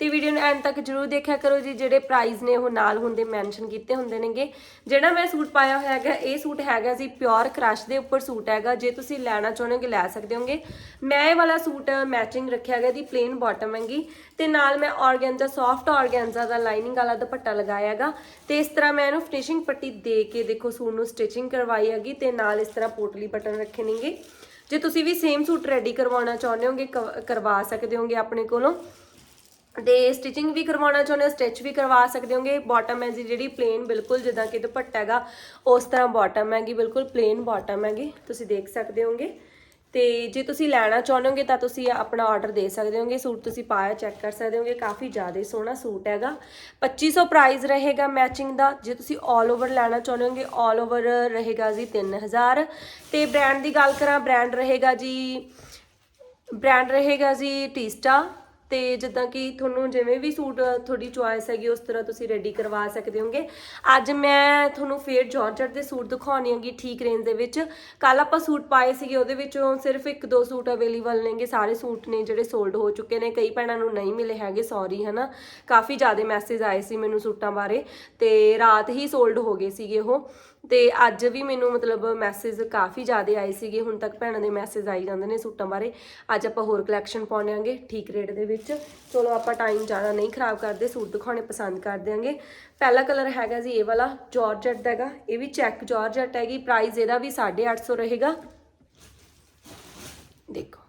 ਤੇ ਵੀਡੀਓ ਨੂੰ ਐਂਡ ਤੱਕ ਜਰੂਰ ਦੇਖਿਆ ਕਰੋ ਜੀ, ਜਿਹੜੇ ਪ੍ਰਾਈਸ ਨੇ ਉਹ ਨਾਲ ਹੁੰਦੇ ਮੈਂਸ਼ਨ ਕੀਤੇ ਹੁੰਦੇ ਨੇਗੇ। ਜਿਹੜਾ ਮੈਂ ਸੂਟ ਪਾਇਆ ਹੋਇਆ ਹੈਗਾ, ਇਹ ਸੂਟ ਹੈਗਾ ਜੀ ਪਿਓਰ ਕ੍ਰਸ਼ ਦੇ ਉੱਪਰ ਸੂਟ ਹੈਗਾ, ਜੇ ਤੁਸੀਂ ਲੈਣਾ ਚਾਹੁੰਦੇ ਹੋਗੇ ਲੈ ਸਕਦੇ ਹੋਗੇ। ਮੈਂ ਇਹ ਵਾਲਾ ਸੂਟ ਮੈਚਿੰਗ ਰੱਖਿਆ ਗਿਆ ਦੀ ਪਲੇਨ ਬਾਟਮ ਹੈਗੀ ਤੇ ਨਾਲ ਮੈਂ ਆਰਗੈਂਜ਼ਾ ਸੌਫਟ ਆਰਗੈਂਜ਼ਾ ਦਾ ਲਾਈਨਿੰਗ ਵਾਲਾ ਦੁਪੱਟਾ ਲਗਾਇਆ ਹੈਗਾ। ਤੇ ਇਸ ਤਰ੍ਹਾਂ ਮੈਂ ਇਹਨੂੰ ਫਿਨਿਸ਼ਿੰਗ ਪੱਟੀ ਦੇ ਕੇ ਦੇਖੋ ਸੂਟ ਨੂੰ ਸਟਿਚਿੰਗ ਕਰਵਾਈ ਹੈਗੀ ਤੇ ਨਾਲ ਇਸ ਤਰ੍ਹਾਂ ਪੋਟਲੀ ਬਟਨ ਰੱਖੇ ਨੇਗੇ। ਜੇ ਤੁਸੀਂ ਵੀ ਸੇਮ ਸੂਟ ਰੈਡੀ ਕਰਵਾਉਣਾ ਚਾਹੁੰਦੇ ਹੋਗੇ ਕਵ- ਕਰਵਾ ਸਕਦੇ ਹੋਗੇ ਆਪਣੇ ਕੋਲੋਂ। ਤੇ ਸਟਿਚਿੰਗ ਵੀ ਕਰਵਾਉਣਾ ਚਾਹੁੰਦੇ ਹੋ ਸਟਿਚ ਵੀ ਕਰਵਾ ਸਕਦੇ ਹੋਗੇ। ਬਾਟਮ ਹੈ ਜੀ ਜਿਹੜੀ ਪਲੇਨ ਬਿਲਕੁਲ ਜਿੱਦਾਂ ਕਿ ਦੁਪੱਟਾ ਹੈਗਾ, ਉਸ ਤਰ੍ਹਾਂ ਬਾਟਮ ਹੈਗੀ, ਬਿਲਕੁਲ ਪਲੇਨ ਬਾਟਮ ਹੈਗੀ, ਤੁਸੀਂ ਦੇਖ ਸਕਦੇ ਹੋਗੇ। ਤੇ ਜੇ ਤੁਸੀਂ ਲੈਣਾ ਚਾਹੁੰਦੇ ਹੋਗੇ ਤਾਂ ਤੁਸੀਂ ਆਪਣਾ ਆਰਡਰ ਦੇ ਸਕਦੇ ਹੋਗੇ, ਸੂਟ ਤੁਸੀਂ ਪਾਇਆ ਚੈੱਕ ਕਰ ਸਕਦੇ ਹੋਗੇ, ਕਾਫੀ ਜ਼ਿਆਦਾ ਸੋਹਣਾ ਸੂਟ ਹੈਗਾ। 2500 ਪ੍ਰਾਈਸ ਰਹੇਗਾ ਮੈਚਿੰਗ ਦਾ, ਜੇ ਤੁਸੀਂ 올 ਓਵਰ ਲੈਣਾ ਚਾਹੁੰਦੇ ਹੋਗੇ 올 ਓਵਰ ਰਹੇਗਾ ਜੀ 3000 ਤੇ ਬ੍ਰਾਂਡ ਦੀ ਗੱਲ ਕਰਾਂ ਬ੍ਰਾਂਡ ਰਹੇਗਾ ਜੀ ਬ੍ਰਾਂਡ ਰਹੇਗਾ ਜੀ ਟੀਸਟਾ ਤੇ ਜਿੱਦਾਂ ਕਿ ਤੁਹਾਨੂੰ ਜਿਵੇਂ ਵੀ ਸੂਟ, ਤੁਹਾਡੀ ਚੁਆਇਸ ਹੈਗੀ, ਉਸ ਤਰ੍ਹਾਂ ਤੁਸੀਂ ਰੈਡੀ ਕਰਵਾ ਸਕਦੇ ਹੋਗੇ। ਅੱਜ ਮੈਂ ਤੁਹਾਨੂੰ ਫੇਰ ਜਾਰਜਟ ਦੇ ਸੂਟ ਦਿਖਾਉਣੀ ਹੈਗੀ ਠੀਕ ਰੇਂਜ ਦੇ ਵਿੱਚ। ਕੱਲ ਆਪਾਂ ਸੂਟ ਪਾਏ ਸੀਗੇ, ਉਹਦੇ ਵਿੱਚੋਂ ਸਿਰਫ ਇੱਕ ਦੋ ਸੂਟ ਅਵੇਲੇਬਲ ਨੇਗੇ। ਸਾਰੇ ਸੂਟ ਨੇ ਜਿਹੜੇ ਸੋਲਡ ਹੋ ਚੁੱਕੇ ਨੇ। ਕਈ ਭੈਣਾਂ ਨੂੰ ਨਹੀਂ ਮਿਲੇ ਹੈਗੇ ਸੌਰੀ ਹਨਾ। ਕਾਫੀ ਜ਼ਿਆਦਾ ਮੈਸੇਜ ਆਏ ਸੀ ਮੈਨੂੰ ਸੂਟਾਂ ਬਾਰੇ ਤੇ ਰਾਤ ਹੀ ਸੋਲਡ ਹੋ ਗਏ ਸੀਗੇ ਉਹ। ਤੇ ਅੱਜ ਵੀ ਮੈਨੂੰ ਮਤਲਬ ਮੈਸੇਜ ਕਾਫੀ ਜ਼ਿਆਦਾ ਆਏ ਸੀਗੇ, ਹੁਣ ਤੱਕ ਭੈਣਾਂ ਦੇ ਮੈਸੇਜ ਆਈ ਜਾਂਦੇ ਨੇ ਸੂਟਾਂ ਬਾਰੇ। ਅੱਜ ਆਪਾਂ ਹੋਰ ਕਲੈਕਸ਼ਨ ਪਾਉਣੇ ਆਂਗੇ ਠੀਕ ਰੇਟ ਦੇ ਵਿੱਚ। ਚਲੋ ਆਪਾਂ ਟਾਈਮ ਜ਼ਿਆਦਾ ਨਹੀਂ ਖਰਾਬ ਕਰਦੇ, ਸੂਟ ਦਿਖਾਉਣੇ ਪਸੰਦ ਕਰ ਦਿਆਂਗੇ ਪਹਿਲਾ ਕਲਰ ਹੈਗਾ ਜੀ ਇਹ ਵਾਲਾ ਜਾਰਜਟ ਦਾ ਹੈਗਾ। ਇਹ ਵੀ ਚੈੱਕ ਜਾਰਜਟ ਹੈਗੀ ਪ੍ਰਾਈਸ ਇਹਦਾ ਵੀ 850 ਰਹੇਗਾ। ਦੇਖੋ,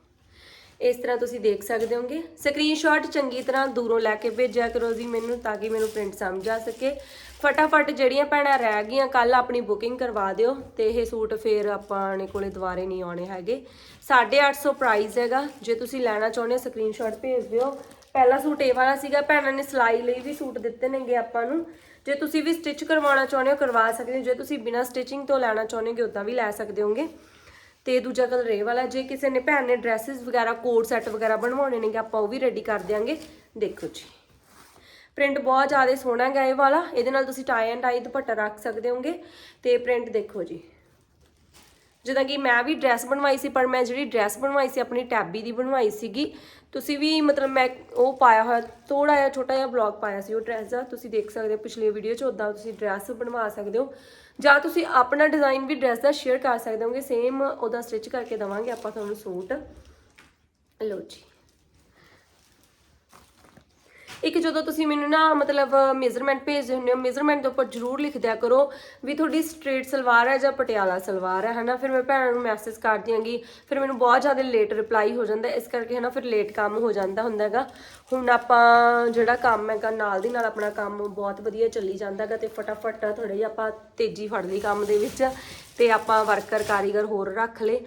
ਇਸ ਤਰ੍ਹਾਂ ਤੁਸੀਂ ਦੇਖ ਸਕਦੇ ਹੋਗੇ। ਸਕਰੀਨਸ਼ਾਟ ਚੰਗੀ ਤਰ੍ਹਾਂ ਦੂਰੋਂ ਲੈ ਕੇ ਭੇਜਿਆ ਕਰੋ ਜੀ ਮੈਨੂੰ, ਤਾਂ ਕਿ ਮੈਨੂੰ ਪ੍ਰਿੰਟ ਸਮਝ ਆ ਸਕੇ। ਫਟਾਫਟ ਜਿਹੜੀਆਂ ਭੈਣਾਂ ਰਹਿ ਗਈਆਂ ਕੱਲ ਆਪਣੀ ਬੁਕਿੰਗ ਕਰਵਾ ਦਿਓ ਤੇ ਇਹ ਸੂਟ ਫੇਰ ਆਪਾਂ ਨੇ ਕੋਲੇ ਦੁਬਾਰੇ ਨਹੀਂ ਆਉਣੇ ਹੈਗੇ। 850 ਪ੍ਰਾਈਸ ਹੈਗਾ। ਜੇ ਤੁਸੀਂ ਲੈਣਾ ਚਾਹੁੰਦੇ ਹੋ ਸਕਰੀਨਸ਼ਾਟ ਭੇਜ ਦਿਓ। ਪਹਿਲਾ ਸੂਟ ਇਹ ਵਾਲਾ ਸੀਗਾ, ਭੈਣਾਂ ਨੇ ਸਿਲਾਈ ਲਈ ਵੀ ਸੂਟ ਦਿੱਤੇ ਨੇਗੇ ਆਪਾਂ ਨੂੰ। ਜੇ ਤੁਸੀਂ ਵੀ ਸਟਿਚ ਕਰਵਾਉਣਾ ਚਾਹੁੰਦੇ ਹੋ, ਕਰਵਾ ਸਕਦੇ ਹੋ। ਜੇ ਤੁਸੀਂ ਬਿਨਾਂ ਸਟਿਚਿੰਗ ਤੋਂ ਲੈਣਾ ਚਾਹੁੰਦੇ ਹੋ ਉਦਾਂ ਵੀ ਲੈ ਸਕਦੇ ਹੋਗੇ। ਤੇ ਦੂਜਾ ਕਲਰ ਇਹ ਵਾਲਾ, ਜੇ ਕਿਸੇ ਨੇ ਭੈਣ ਨੇ ਡਰੈਸਸ ਵਗੈਰਾ ਕੋਟ ਸੈੱਟ ਵਗੈਰਾ ਬਣਵਾਉਣੇ ਨੇਗੇ, ਆਪਾਂ ਉਹ ਵੀ ਰੈਡੀ ਕਰ ਦਿਆਂਗੇ। ਦੇਖੋ ਜੀ। ਪ੍ਰਿੰਟ ਬਹੁਤ ਜ਼ਿਆਦਾ ਸੋਹਣਾ ਹੈਗਾ ਇਹ ਵਾਲਾ। ਇਹਦੇ ਨਾਲ ਤੁਸੀਂ ਟਾਈ ਐਂਡ ਟਾਈ ਦੁਪੱਟਾ ਰੱਖ ਸਕਦੇ ਹੋਗੇ ਤੇ ਪ੍ਰਿੰਟ ਦੇਖੋ ਜੀ। ਜਿੱਦਾਂ ਕਿ ਮੈਂ ਵੀ ਡਰੈਸ ਬਣਵਾਈ ਸੀ, ਪਰ ਮੈਂ ਜਿਹੜੀ ਡਰੈਸ ਬਣਵਾਈ ਸੀ, ਆਪਣੀ ਟੈਬੀ ਦੀ ਬਣਵਾਈ ਸੀਗੀ। ਤੁਸੀਂ ਵੀ ਮਤਲਬ ਮੈਂ ਉਹ ਪਾਇਆ ਹੋਇਆ ਥੋੜਾ ਜਿਹਾ ਛੋਟਾ ਜਿਹਾ ਬਲੌਗ ਪਾਇਆ ਸੀ ਉਹ ਡਰੈਸ ਦਾ। ਤੁਸੀਂ ਦੇਖ ਸਕਦੇ ਹੋ ਪਿਛਲੀ ਵੀਡੀਓ 'ਚ ਉਦਾਂ ਤੁਸੀਂ ਡਰੈਸ ਬਣਵਾ ਸਕਦੇ ਹੋ। ਜਾਂ ਤੁਸੀਂ ਆਪਣਾ ਡਿਜ਼ਾਈਨ ਵੀ ਡਰੈਸ ਦਾ ਸ਼ੇਅਰ ਕਰ ਸਕਦੇ ਹੋਗੇ ਸੇਮ ਉਹਦਾ ਸਟਿਚ ਕਰਕੇ ਦਵਾਂਗੇ ਆਪਾਂ ਤੁਹਾਨੂੰ ਸੂਟ। ਲਓ ਜੀ। ਇੱਕ ਜਦੋਂ ਤੁਸੀਂ ਮੈਨੂੰ ਨਾ ਮਤਲਬ ਮੇਜ਼ਰਮੈਂਟ ਭੇਜਦੇ ਹੁੰਦੇ ਹੋ ਮੇਜ਼ਰਮੈਂਟ ਦੇ ਉੱਪਰ ਜ਼ਰੂਰ ਲਿਖ ਦਿਆ ਕਰੋ ਵੀ ਤੁਹਾਡੀ ਸਟ੍ਰੇਟ ਸਲਵਾਰ ਹੈ ਜਾਂ ਪਟਿਆਲਾ ਸਲਵਾਰ ਹੈ, ਹਨਾ? ਫਿਰ ਮੈਂ ਭੈਣਾਂ ਨੂੰ ਮੈਸੇਜ ਕਰਦੀ ਦਿਆਂਗੀ ਫਿਰ ਮੈਨੂੰ ਬਹੁਤ ਜ਼ਿਆਦਾ ਲੇਟ ਰਿਪਲਾਈ ਹੋ ਜਾਂਦਾ, ਇਸ ਕਰਕੇ ਹਨਾ ਫਿਰ ਲੇਟ ਕੰਮ ਹੋ ਜਾਂਦਾ ਹੁੰਦਾ ਹੈਗਾ। ਹੁਣ ਆਪਾਂ ਜਿਹੜਾ ਕੰਮ ਹੈਗਾ, ਨਾਲ ਦੀ ਨਾਲ ਆਪਣਾ ਕੰਮ ਬਹੁਤ ਵਧੀਆ ਚੱਲੀ ਜਾਂਦਾ ਹੈਗਾ ਤੇ ਫਟਾਫਟ ਥੋੜਾ ਜਿਹਾ ਆਪਾਂ ਤੇਜ਼ੀ ਫੜ ਲਈ ਕੰਮ ਦੇ ਵਿੱਚ ਤੇ ਆਪਾਂ ਵਰਕਰ ਕਾਰੀਗਰ ਹੋਰ ਰੱਖ ਲਏ।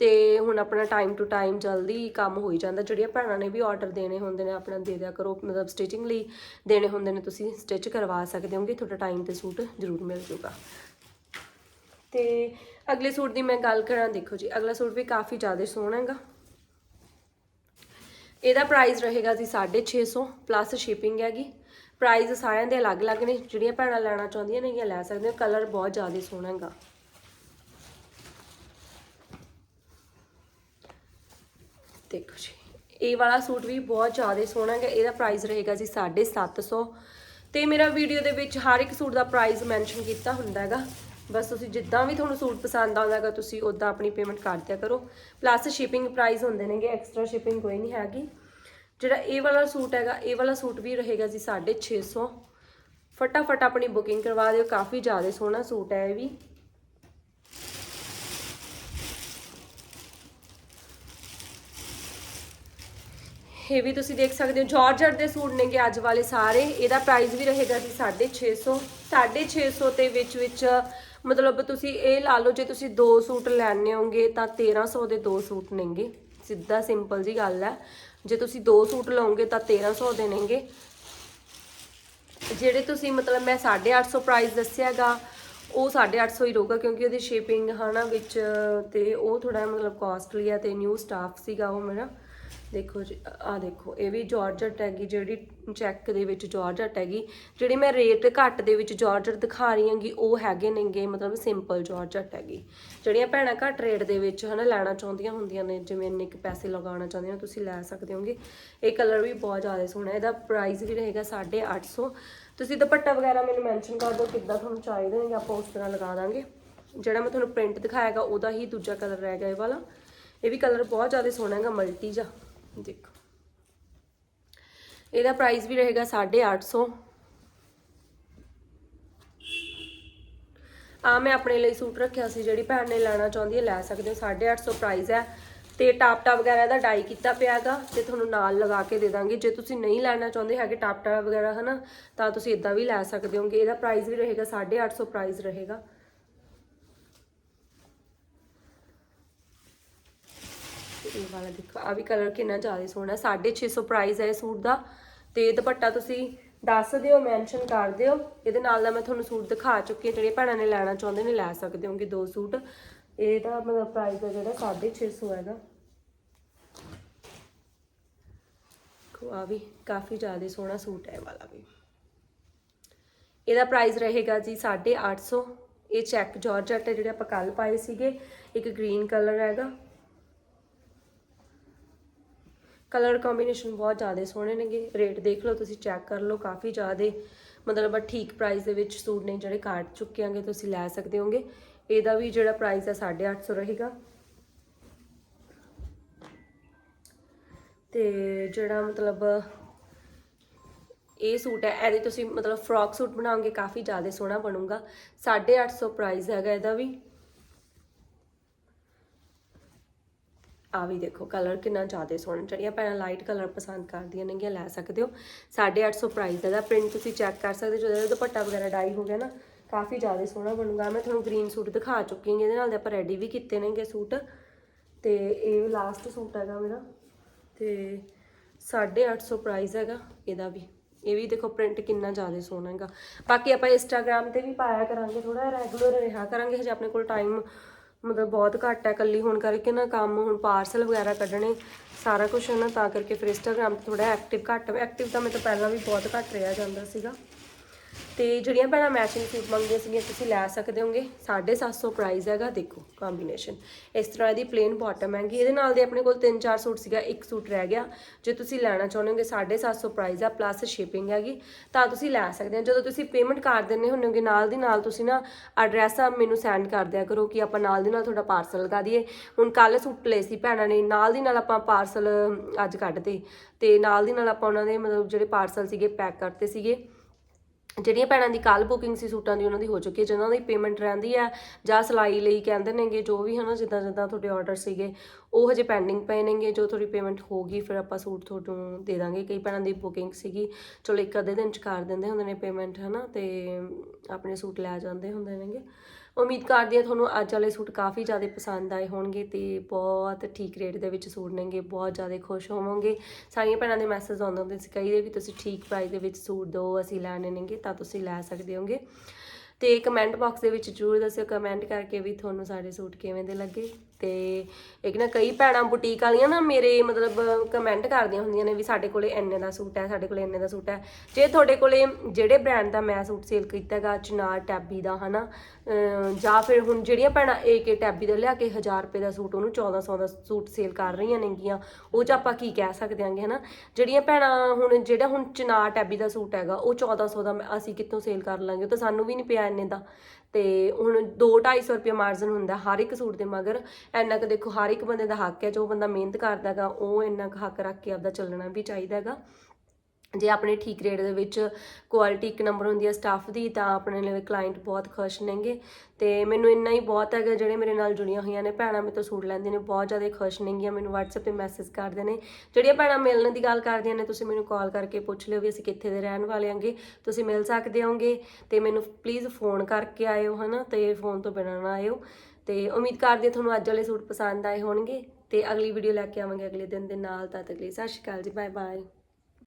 ਤੇ ਹੁਣ ਆਪਣਾ ਟਾਈਮ ਟੂ ਟਾਈਮ ਜਲਦੀ ਕੰਮ ਹੋਈ ਜਾਂਦਾ। ਜਿਹੜੀਆਂ ਭੈਣਾਂ ਨੇ ਵੀ ਆਰਡਰ ਦੇਣੇ ਹੁੰਦੇ ਨੇ, ਆਪਣਾ ਦੇ ਦਿਆ ਕਰੋ। ਮਤਲਬ ਸਟਿਚਿੰਗ ਲਈ ਦੇਣੇ ਹੁੰਦੇ ਨੇ, ਤੁਸੀਂ ਸਟਿਚ ਕਰਵਾ ਸਕਦੇ ਹੋਗੇ। ਤੁਹਾਡਾ ਟਾਈਮ ਤੇ ਸੂਟ ਜ਼ਰੂਰ ਮਿਲ ਜੂਗਾ। ਤੇ ਅਗਲੇ ਸੂਟ ਦੀ ਮੈਂ ਗੱਲ ਕਰਾਂ, ਦੇਖੋ ਜੀ। ਅਗਲਾ ਸੂਟ ਵੀ ਕਾਫੀ ਜ਼ਿਆਦਾ ਸੋਹਣਾ ਹੈਗਾ। ਇਹਦਾ ਪ੍ਰਾਈਸ ਰਹੇਗਾ ਜੀ 650 ਪਲੱਸ ਸ਼ਿਪਿੰਗ ਹੈਗੀ। ਪ੍ਰਾਈਸ ਸਾਰਿਆਂ ਦੇ ਅਲੱਗ-ਅਲੱਗ ਨੇ। ਜਿਹੜੀਆਂ ਭੈਣਾਂ ਲੈਣਾ ਚਾਹੁੰਦੀਆਂ ਨੇ ਇਹ ਲੈ ਸਕਦੇ ਹੋ। ਕਲਰ ਬਹੁਤ ਜ਼ਿਆਦਾ ਸੋਹਣਾ ਹੈਗਾ। ਦੇਖੋ ਜੀ। ਇਹ ਵਾਲਾ ਸੂਟ ਵੀ ਬਹੁਤ ਜ਼ਿਆਦਾ ਸੋਹਣਾ ਹੈਗਾ, ਇਹਦਾ ਪ੍ਰਾਈਸ ਰਹੇਗਾ ਜੀ 750 ਤੇ ਮੇਰਾ ਵੀਡੀਓ ਦੇ ਵਿੱਚ ਹਰ ਇੱਕ ਸੂਟ ਦਾ ਪ੍ਰਾਈਸ ਮੈਂਸ਼ਨ ਕੀਤਾ ਹੁੰਦਾ ਹੈਗਾ। ਬਸ ਤੁਸੀਂ ਜਿੱਦਾਂ ਵੀ ਤੁਹਾਨੂੰ ਸੂਟ ਪਸੰਦ ਆਉਂਦਾ ਹੈਗਾ, ਤੁਸੀਂ ਉਦਾਂ ਆਪਣੀ ਪੇਮੈਂਟ ਕਰ ਦਿਆ ਕਰੋ। ਪਲੱਸ ਸ਼ਿਪਿੰਗ ਪ੍ਰਾਈਸ ਹੁੰਦੇ ਨੇਗੇ ਐਕਸਟਰਾ ਸ਼ਿਪਿੰਗ ਕੋਈ ਨਹੀਂ ਹੈਗੀ। ਜਿਹੜਾ ਇਹ ਵਾਲਾ ਸੂਟ ਹੈਗਾ, ਇਹ ਵਾਲਾ ਸੂਟ ਵੀ ਰਹੇਗਾ ਜੀ 650 ਫਟਾਫਟ ਆਪਣੀ ਬੁਕਿੰਗ ਕਰਵਾ ਦਿਓ, ਕਾਫੀ ਜ਼ਿਆਦਾ ਸੋਹਣਾ ਸੂਟ ਹੈ ਇਹ ਵੀ। ਇਹ ਵੀ ਤੁਸੀਂ ਦੇਖ ਸਕਦੇ ਹੋ। ਜਾਰਜਟ ਦੇ ਸੂਟ ਨੇਗੇ ਅੱਜ ਵਾਲੇ ਸਾਰੇ। ਇਹਦਾ ਪ੍ਰਾਈਸ ਵੀ ਰਹੇਗਾ ਜੀ 650 650 ਤੇ ਵਿੱਚ ਵਿੱਚ, ਮਤਲਬ ਤੁਸੀਂ ਇਹ ਲਾ ਲਓ, ਜੇ ਤੁਸੀਂ ਦੋ ਸੂਟ ਲੈਣੇ ਹੋਗੇ ਤਾਂ 1300 ਦੇ ਦੋ ਸੂਟ ਨੇਗੇ। ਸਿੱਧਾ ਸਿੰਪਲ ਜੀ ਗੱਲ ਹੈ। ਜੇ ਤੁਸੀਂ ਦੋ ਸੂਟ ਲਓਗੇ ਤਾਂ 1300 ਦੇ ਨੇਗੇ। ਜਿਹੜੇ ਤੁਸੀਂ ਮਤਲਬ ਮੈਂ 850 ਪ੍ਰਾਈਸ ਦੱਸਿਆਗਾ ਉਹ 850 ਹੀ ਰਹੂਗਾ ਕਿਉਂਕਿ ਉਹਦੀ ਸ਼ਿਪਿੰਗ ਹਨਾ ਵਿੱਚ ਤੇ ਉਹ ਥੋੜਾ ਮਤਲਬ ਕਾਸਟਲੀ ਆ ਤੇ ਨਿਊ ਸਟਾਫ ਸੀਗਾ ਉਹ ਮੇਰਾ। ਦੇਖੋ ਜੀ, ਆ ਦੇਖੋ, ਇਹ ਵੀ ਜਾਰਜਟ ਹੈਗੀ, ਜਿਹੜੀ ਚੈੱਕ ਦੇ ਵਿੱਚ ਜਾਰਜਟ ਹੈਗੀ, ਜਿਹੜੀ ਮੈਂ ਰੇਟ ਘੱਟ ਦੇ ਵਿੱਚ ਜਾਰਜਟ ਦਿਖਾ ਰਹੀ ਹਾਂਗੀ, ਉਹ ਹੈਗੇ ਨੇਗੇ, ਮਤਲਬ ਸਿੰਪਲ ਜਾਰਜਟ ਹੈਗੀ। ਜਿਹੜੀਆਂ ਭੈਣਾਂ ਘੱਟ ਰੇਟ ਦੇ ਵਿੱਚ ਹਨਾ ਲੈਣਾ ਚਾਹੁੰਦੀਆਂ ਹੁੰਦੀਆਂ ਨੇ, ਜਿਵੇਂ ਇੰਨੇ ਕੁ ਪੈਸੇ ਲਗਾਉਣਾ ਚਾਹੁੰਦੀਆਂ ਨੇ, ਤੁਸੀਂ ਲੈ ਸਕਦੇ ਹੋਗੇ ਇਹ ਕਲਰ ਵੀ ਬਹੁਤ ਜ਼ਿਆਦਾ ਸੋਹਣਾ ਹੈ। ਇਹਦਾ ਪ੍ਰਾਈਸ ਵੀ ਰਹੇਗਾ 850 ਤੁਸੀਂ ਦੁਪੱਟਾ ਵਗੈਰਾ ਮੈਨੂੰ ਮੈਂਸ਼ਨ ਕਰ ਦਿਓ, ਕਿੱਦਾਂ ਤੁਹਾਨੂੰ ਚਾਹੀਦੇ ਨੇ ਆਪਾਂ ਉਸ ਤਰ੍ਹਾਂ ਲਗਾ ਦਾਂਗੇ। ਜਿਹੜਾ ਮੈਂ ਤੁਹਾਨੂੰ ਪ੍ਰਿੰਟ ਦਿਖਾਇਆਗਾ ਉਹਦਾ ਹੀ ਦੂਜਾ ਕਲਰ ਰਹਿ ਗਿਆ ਇਹ ਵਾਲਾ। ਇਹ ਵੀ ਕਲਰ ਬਹੁਤ ਜ਼ਿਆਦਾ ਸੋਹਣਾ ਹੈਗਾ ਮਲਟੀ ਜਾ ਦੇਖੋ। ਇਹਦਾ ਪ੍ਰਾਈਸ ਵੀ ਰਹੇਗਾ 850 ਆ ਮੈਂ ਆਪਣੇ ਲਈ ਸੂਟ ਰੱਖਿਆ ਸੀ, ਜਿਹੜੀ ਭੈਣ ਨੇ ਲੈਣਾ ਚਾਹੁੰਦੀ ਹੈ, ਲੈ ਸਕਦੇ ਹੋ। 850 ਪ੍ਰਾਈਸ ਹੈ। ਤੇ ਟਾਪਟਾ ਵਗੈਰਾ ਦਾ ਡਾਈ ਕੀਤਾ ਪਿਆਗਾ ਤੇ ਤੁਹਾਨੂੰ ਨਾਲ ਲਗਾ ਕੇ ਦੇ ਦਾਂਗੇ। ਜੇ ਤੁਸੀਂ ਨਹੀਂ ਲੈਣਾ ਚਾਹੁੰਦੇ ਹੈਗੇ ਟਾਪਟਾ ਵਗੈਰਾ, ਹਨਾ, ਤਾਂ ਤੁਸੀਂ ਇਦਾਂ ਵੀ ਲੈ ਸਕਦੇ ਹੋਗੇ। ਇਹਦਾ ਪ੍ਰਾਈਸ ਵੀ ਰਹੇਗਾ 850 ਪ੍ਰਾਈਸ ਰਹੇਗਾ। ਤੇ ਇਹ ਵਾਲਾ ਦੇਖੋ ਆ ਵੀ ਕਲਰ ਕਿੰਨਾ ਜ਼ਿਆਦਾ ਸੋਹਣਾ 650 ਪ੍ਰਾਈਸ ਹੈ ਇਹ ਸੂਟ ਦਾ। ਤੇ ਦੁਪੱਟਾ ਤੁਸੀਂ ਦੱਸ ਦਿਓ ਮੈਂਸ਼ਨ ਕਰ ਦਿਓ। ਇਹਦੇ ਨਾਲ ਦਾ ਮੈਂ ਤੁਹਾਨੂੰ ਸੂਟ ਦਿਖਾ ਚੁੱਕੀ ਹਾਂ ਜਿਹੜੇ ਭੈਣਾਂ ਨੇ ਲੈਣਾ ਚਾਹੁੰਦੇ ਨੇ, ਲੈ ਸਕਦੇ ਹੋਗੇ ਦੋ ਸੂਟ। ਇਹਦਾ ਮਤਲਬ ਪ੍ਰਾਈਸ ਹੈ ਜਿਹੜਾ 650 ਹੈਗਾ ਦੇਖੋ ਆ ਵੀ ਕਾਫੀ ਜ਼ਿਆਦਾ ਸੋਹਣਾ ਸੂਟ ਹੈ ਇਹ ਵਾਲਾ ਵੀ। ਇਹਦਾ ਪ੍ਰਾਈਸ ਰਹੇਗਾ ਜੀ 850 ਇਹ ਚੈੱਕ ਜਾਰਜਟ ਹੈ ਜਿਹੜੇ ਆਪਾਂ ਕੱਲ ਪਾਏ ਸੀਗੇ। ਇੱਕ ਗ੍ਰੀਨ ਕਲਰ ਹੈਗਾ। ਕਲਰ ਕੰਬੀਨੇਸ਼ਨ ਬਹੁਤ ਜ਼ਿਆਦਾ ਸੋਹਣੇ ਨੇਗੇ। ਰੇਟ ਦੇਖ ਲਓ, ਤੁਸੀਂ ਚੈੱਕ ਕਰ ਲਓ, ਕਾਫੀ ਜ਼ਿਆਦਾ ਮਤਲਬ ਠੀਕ ਪ੍ਰਾਈਸ ਦੇ ਵਿੱਚ ਸੂਟ ਨੇ ਜਿਹੜੇ ਕਾਟ ਚੁੱਕੇ ਆਂਗੇ ਤੁਸੀਂ ਲੈ ਸਕਦੇ ਹੋਗੇ। ਇਹਦਾ ਵੀ ਜਿਹੜਾ ਪ੍ਰਾਈਸ ਹੈ 850 ਰਹੇਗਾ। ਤੇ ਜਿਹੜਾ ਮਤਲਬ ਇਹ ਸੂਟ ਹੈ, ਇਹਦੇ ਤੁਸੀਂ ਮਤਲਬ ਫਰੋਕ ਸੂਟ ਬਣਾਓਗੇ, ਕਾਫੀ ਜ਼ਿਆਦਾ ਸੋਹਣਾ ਬਣੂਗਾ। 850 ਪ੍ਰਾਈਸ ਹੈਗਾ ਇਹਦਾ ਵੀ। ਆ ਵੀ ਦੇਖੋ ਕਲਰ ਕਿੰਨਾ ਜ਼ਿਆਦਾ ਸੋਹਣਾ ਜਿਹੜੀਆਂ ਭੈਣਾਂ ਲਾਈਟ ਕਲਰ ਪਸੰਦ ਕਰਦੀਆਂ ਨੇਗੀਆਂ ਲੈ ਸਕਦੇ ਹੋ। 850 ਪ੍ਰਾਈਸ ਦਾ ਪ੍ਰਿੰਟ ਤੁਸੀਂ ਚੈੱਕ ਕਰ ਸਕਦੇ ਹੋ। ਜਦੋਂ ਇਹਦਾ ਦੁਪੱਟਾ ਵਗੈਰਾ ਡਾਈ ਹੋ ਗਿਆ ਨਾ, ਕਾਫੀ ਜ਼ਿਆਦਾ ਸੋਹਣਾ ਬਣੂਗਾ। ਮੈਂ ਤੁਹਾਨੂੰ ਗ੍ਰੀਨ ਸੂਟ ਦਿਖਾ ਚੁੱਕੀ ਹਾਂ ਇਹਦੇ ਨਾਲ ਦੇ ਆਪਾਂ ਰੈਡੀ ਵੀ ਕੀਤੇ ਨੇਗੇ ਸੂਟ ਤੇ ਇਹ ਲਾਸਟ ਸੂਟ ਹੈਗਾ ਮੇਰਾ। ਤੇ 850 ਪ੍ਰਾਈਸ ਹੈਗਾ ਇਹਦਾ ਵੀ। ਇਹ ਵੀ ਦੇਖੋ ਪ੍ਰਿੰਟ ਕਿੰਨਾ ਜ਼ਿਆਦਾ ਸੋਹਣਾ ਹੈਗਾ। ਬਾਕੀ ਆਪਾਂ ਇੰਸਟਾਗ੍ਰam ਤੇ ਵੀ ਪਾਇਆ ਕਰਾਂਗੇ ਥੋੜਾ ਰੈਗੂਲਰ ਰਿਹਾ ਕਰਾਂਗੇ। ਹਜੇ ਆਪਣੇ ਕੋਲ ਟਾਈਮ ਮਤਲਬ ਬਹੁਤ ਘੱਟ ਹੈ, ਇਕੱਲੀ ਹੋਣ ਕਰਕੇ ਨਾ ਕੰਮ ਹੁਣ ਪਾਰਸਲ ਵਗੈਰਾ ਕੱਢਣੇ, ਸਾਰਾ ਕੁਝ ਹੈ ਨਾ ਤਾਂ ਕਰਕੇ ਫਿਰ ਇੰਸਟਾਗ੍ਰam ਤੇ ਥੋੜਾ ਐਕਟਿਵ ਘੱਟ ਐਕਟਿਵ ਤਾਂ ਮੈਂ ਤਾਂ ਪਹਿਲਾਂ ਵੀ ਬਹੁਤ ਘੱਟ ਰਿਹਾ ਜਾਂਦਾ ਸੀਗਾ। ਤੇ ਜਿਹੜੀਆਂ ਭੈਣਾਂ ਮੈਚਿੰਗ ਸੂਟ ਮੰਗਦੀਆਂ ਸੀਗੀਆਂ, ਤੁਸੀਂ ਲੈ ਸਕਦੇ ਹੋਗੇ। 750 ਪ੍ਰਾਈਸ ਹੈਗਾ, ਦੇਖੋ ਕੰਬੀਨੇਸ਼ਨ ਇਸ ਤਰ੍ਹਾਂ ਇਹਦੀ ਪਲੇਨ ਬਾਟਮ ਹੈਗੀ। ਇਹਦੇ ਨਾਲ ਦੇ ਆਪਣੇ ਕੋਲ 3-4 ਸੂਟ ਸੀਗਾ, ਇੱਕ ਸੂਟ ਰਹਿ ਗਿਆ। ਜੇ ਤੁਸੀਂ ਲੈਣਾ ਚਾਹੁੰਦੇ ਹੋਗੇ 750 ਪ੍ਰਾਈਸ ਆ ਪਲੱਸ ਸ਼ਿਪਿੰਗ ਹੈਗੀ, ਤਾਂ ਤੁਸੀਂ ਲੈ ਸਕਦੇ ਹੋ। ਜਦੋਂ ਤੁਸੀਂ ਪੇਮੈਂਟ ਕਰ ਦਿੰਦੇ ਹੁੰਦੇ ਨਾਲ ਦੀ ਨਾਲ ਤੁਸੀਂ ਨਾ ਐਡਰੈਸ ਆ ਮੈਨੂੰ ਸੈਂਡ ਕਰ ਦਿਆ ਕਰੋ ਕਿ ਆਪਾਂ ਨਾਲ ਦੀ ਨਾਲ ਤੁਹਾਡਾ ਪਾਰਸਲ ਲਗਾ ਦਈਏ। ਹੁਣ ਕੱਲ ਸੂਟ ਲਏ ਸੀ ਭੈਣਾਂ ਨੇ, ਨਾਲ ਦੀ ਨਾਲ ਆਪਾਂ ਪਾਰਸਲ ਅੱਜ ਕੱਢਦੇ ਤੇ ਨਾਲ ਦੀ ਨਾਲ ਆਪਾਂ ਉਹਨਾਂ ਦੇ ਮਤਲਬ ਜਿਹੜੇ ਪਾਰਸਲ ਸੀਗੇ ਪੈਕ ਕਰਤੇ ਸੀਗੇ। ਜਿਹੜੀਆਂ ਭੈਣਾਂ ਦੀ ਕੱਲ ਬੁਕਿੰਗ ਸੀ ਸੂਟਾਂ ਦੀ, ਉਹਨਾਂ ਦੀ ਹੋ ਚੁੱਕੀ ਹੈ, ਜਿਨ੍ਹਾਂ ਦੀ ਪੇਮੈਂਟ ਰਹਿੰਦੀ ਹੈ, ਜਾਂ ਸਿਲਾਈ ਲਈ ਕਹਿੰਦੇ ਨੇਗੇ, ਜੋ ਵੀ ਹਨਾ, ਜਿੱਦਾਂ ਜਿੱਦਾਂ ਤੁਹਾਡੇ ਆਰਡਰ ਸੀਗੇ, ਉਹ ਹਜੇ ਪੈਂਡਿੰਗ ਪਏ ਨੇਗੇ, ਜੋ ਤੁਹਾਡੀ ਪੇਮੈਂਟ ਹੋਗੀ ਫਿਰ ਆਪਾਂ ਸੂਟ ਤੁਹਾਨੂੰ ਦੇ ਦਾਂਗੇ। ਕਈ ਭੈਣਾਂ ਦੀ ਬੁਕਿੰਗ ਸੀਗੀ, ਚਲੋ ਇੱਕ ਅੱਧੇ ਦਿਨ ਚ ਕਰ ਦਿੰਦੇ ਹੁੰਦੇ ਨੇ ਪੇਮੈਂਟ ਹਨਾ, ਤੇ ਆਪਣੇ ਸੂਟ ਲੈ ਜਾਂਦੇ ਹੁੰਦੇ ਨੇਗੇ। ਉਮੀਦ ਕਰਦੀ ਹਾਂ ਤੁਹਾਨੂੰ ਅੱਜ ਵਾਲੇ ਸੂਟ ਕਾਫੀ ਜ਼ਿਆਦਾ ਪਸੰਦ ਆਏ ਹੋਣਗੇ ਤੇ ਬਹੁਤ ਠੀਕ ਰੇਟ ਦੇ ਵਿੱਚ ਸੂਟ ਨੇਗੇ, ਬਹੁਤ ਜ਼ਿਆਦਾ ਖੁਸ਼ ਹੋਵੋਗੇ। ਸਾਰੀਆਂ ਭੈਣਾਂ ਦੇ ਮੈਸੇਜ ਆਉਂਦੇ ਹੁੰਦੇ ਸੀ ਕਈ ਦੇ ਵੀ ਤੁਸੀਂ ਠੀਕ ਪ੍ਰਾਈਸ ਦੇ ਵਿੱਚ ਸੂਟ ਦਿਓ ਅਸੀਂ ਲੈਣੇ ਨੇਗੇ ਤਾਂ ਤੁਸੀਂ ਲੈ ਸਕਦੇ ਹੋਗੇ ਤੇ ਕਮੈਂਟ ਬਾਕਸ ਦੇ ਵਿੱਚ ਜਰੂਰ ਦੱਸਿਓ ਕਮੈਂਟ ਕਰਕੇ ਵੀ ਤੁਹਾਨੂੰ ਸਾਡੇ ਸੂਟ ਕਿਵੇਂ ਦੇ ਲੱਗੇ। ਤੇ ਇੱਕ ਨਾ ਕਈ ਭੈਣਾਂ ਬੁਟੀਕ ਵਾਲੀਆਂ ਨਾ ਮੇਰੇ ਮਤਲਬ ਕਮੈਂਟ ਕਰਦੀਆਂ ਹੁੰਦੀਆਂ ਨੇ ਵੀ ਸਾਡੇ ਕੋਲੇ ਇੰਨੇ ਦਾ ਸੂਟ ਹੈ, ਸਾਡੇ ਕੋਲੇ ਇੰਨੇ ਦਾ ਸੂਟ ਹੈ। ਜੇ ਤੁਹਾਡੇ ਕੋਲੇ ਜਿਹੜੇ ਬ੍ਰਾਂਡ ਦਾ ਮੈਂ ਸੂਟ ਸੇਲ ਕੀਤਾਗਾ ਚਨਾਰ, ਟੈਬੀ ਦਾ, ਹਨਾ ਅਮ ਜਾਂ ਫਿਰ ਹੁਣ ਜਿਹੜੀਆਂ ਭੈਣਾਂ ਏਕੇ ਟੈਬੀ ਦਾ ਲਿਆ ਕੇ 1000 ਰੁਪਏ ਦਾ ਸੂਟ, ਉਹਨੂੰ 1400 ਦਾ ਸੂਟ ਸੇਲ ਕਰ ਰਹੀਆਂ ਨੇਗੀਆਂ, ਉਹ ਚ ਆਪਾਂ ਕੀ ਕਹਿ ਸਕਦੇ ਆਂਗੇ ਹਨਾ? ਜਿਹੜੀਆਂ ਭੈਣਾਂ ਹੁਣ, ਜਿਹੜਾ ਹੁਣ ਚਨਾਰ ਟੈਬੀ ਦਾ ਸੂਟ ਹੈਗਾ, ਉਹ 1400 ਦਾ ਅਸੀਂ ਕਿੱਥੋਂ ਸੇਲ ਕਰ ਲਾਂਗੇ? ਉਹ ਤਾਂ ਸਾਨੂੰ ਵੀ ਨਹੀਂ ਪਿਆ ਇੰਨੇ ਦਾ। ਤੇ ਹੁਣ 2-250 ਰੁਪਏ ਮਾਰਜਨ ਹੁੰਦਾ ਹਰ ਇੱਕ ਸੂਟ ਦੇ, ਮਗਰ ਇੰਨਾ ਕੁ ਦੇਖੋ ਹਰ ਇੱਕ ਬੰਦੇ ਦਾ ਹੱਕ ਹੈ, ਜੋ ਬੰਦਾ ਮਿਹਨਤ ਕਰਦਾਗਾ ਉਹ ਇੰਨਾ ਕੁ ਹੱਕ ਰੱਖ ਕੇ ਆਪਦਾ ਚੱਲਣਾ ਵੀ ਚਾਹੀਦਾ ਹੈਗਾ। ਜੇ ਆਪਣੇ ਠੀਕ ਰੇਟ ਦੇ ਵਿੱਚ ਕੁਆਲਿਟੀ ਇੱਕ ਨੰਬਰ ਹੁੰਦੀ ਹੈ ਸਟਾਫ ਦੀ, ਤਾਂ ਆਪਣੇ ਲਈ ਕਲਾਇੰਟ ਬਹੁਤ ਖੁਸ਼ ਨੇਗੇ। ਤੇ ਮੈਨੂੰ ਇੰਨਾ ਹੀ ਬਹੁਤ ਹੈਗਾ, ਜਿਹੜੇ ਮੇਰੇ ਨਾਲ ਜੁੜੀਆਂ ਹੋਈਆਂ ਨੇ, ਭੈਣਾਂ ਮੇਰੇ ਤੋਂ ਸੂਟ ਲੈਂਦੀਆਂ ਨੇ, ਬਹੁਤ ਜ਼ਿਆਦਾ ਖੁਸ਼ ਨੇਗੀਆਂ, ਮੈਨੂੰ WhatsApp ਤੇ ਮੈਸੇਜ ਕਰਦੇ ਨੇ। ਜਿਹੜੀਆਂ ਭੈਣਾਂ ਮਿਲਣ ਦੀ ਗੱਲ ਕਰਦੀਆਂ ਨੇ, ਤੁਸੀਂ ਮੈਨੂੰ ਕਾਲ ਕਰਕੇ ਪੁੱਛ ਲਿਓ ਵੀ ਅਸੀਂ ਕਿੱਥੇ ਦੇ ਰਹਿਣ ਵਾਲੇ ਆਂਗੇ ਤੁਸੀਂ ਮਿਲ ਸਕਦੇ ਹੋਗੇ। ਤੇ ਮੈਨੂੰ ਪਲੀਜ਼ ਫੋਨ ਕਰਕੇ ਆਇਓ, ਹਨਾ? ਤੇ ਫੋਨ ਤੋਂ ਬਿਨਾਂ ਨਾ ਆਇਓ। ਤੇ ਉਮੀਦ ਕਰਦੀ ਹਾਂ ਤੁਹਾਨੂੰ ਅੱਜ ਵਾਲੇ ਸੂਟ ਪਸੰਦ ਆਏ ਹੋਣਗੇ। ਤੇ ਅਗਲੀ ਵੀਡੀਓ ਲੈ ਕੇ ਆਵਾਂਗੇ ਅਗਲੇ ਦਿਨ ਦੇ ਨਾਲ। ਤਦ ਤੱਕ ਲਈ ਸਤਿ ਸ਼੍ਰੀ ਅਕਾਲ ਜੀ ਬਾਏ ਬਾਏ